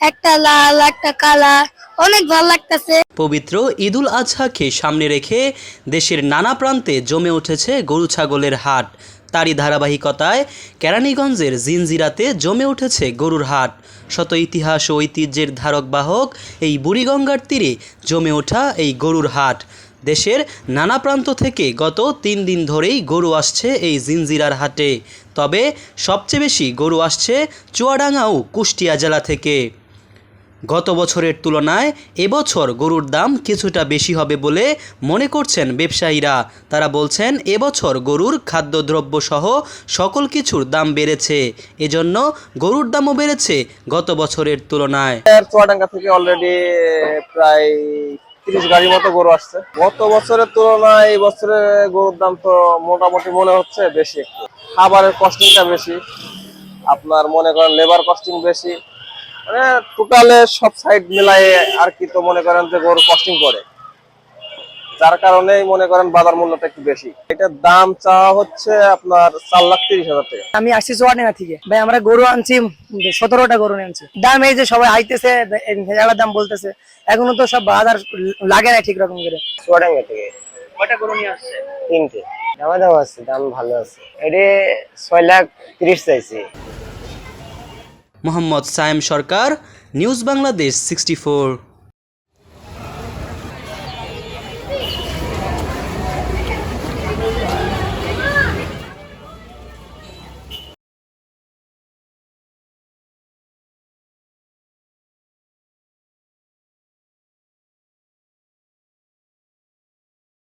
একটা লাল, একটা কালা, অনেক ভালো লাগতেছে। পবিত্র ঈদুল আজহাকে সামনে রেখে দেশের নানা প্রান্তে জমে উঠেছে গরু ছাগলের হাট। তারই ধারাবাহিকতায় কেরানীগঞ্জের জিনজিরাতে জমে উঠেছে গরুর হাট। শত ইতিহাস ও ঐতিহ্যের ধারক বাহক এই বুড়িগঙ্গার তীরে জমে ওঠা এই গরুর হাট। দেশের নানা প্রান্ত থেকে গত তিন দিন ধরেই গরু আসছে এই জিনজিরার হাটে। তবে সবচেয়ে বেশি গরু আসছে চুয়াডাঙ্গা ও কুষ্টিয়া জেলা থেকে। গত বছরের তুলনায় এবছর গরুর দাম কিছুটা বেশি হবে বলে মনে করছেন ব্যবসায়ীরা। তারা বলছেন, এবছর গরুর খাদ্যদ্রব্য সহ সকল কিছুর দাম বেড়েছে। এজন্য গরুর দামও বেড়েছে গত বছরের তুলনায়। চুয়াডাঙ্গা থেকে অলরেডি প্রায় তিরিশ গাড়ি মতো গরু আসছে। গত বছরের তুলনায় এই বছরে গরুর দাম তো মোটামুটি মনে হচ্ছে বেশি একটু। খাবারের কস্টিংটা বেশি, আপনার মনে করেন লেবার কস্টিং বেশি। মানে টোটালে সব সাইড মিলাই আর কি তো মনে করেন যে গরুর কস্টিং করে। যার কারণে মনে করেন বাজার মূল্যটা একটু বেশি। এটার দাম চাওয়া হচ্ছে আপনার চার লাখ তিরিশ হাজার টাকা। আমি আসছি চুয়াডাঙ্গা থেকে। ভাই আমরা গরু আনছি সতেরোটা গরু আনছি। দাম এই যে সবাই আইতেছে ভেজালের দাম বলতেছে এখনও তো সব বাজার লাগে না ঠিক রকম করে। চুয়াডাঙ্গা থেকে। কয়টা গরু নিয়ে আসছে? তিনটে। দামা দাম আছে দাম ভালো আছে। এটি ছয় লাখ তিরিশ চাইছি। Mohammad Sayem Sarkar news Bangladesh sixty four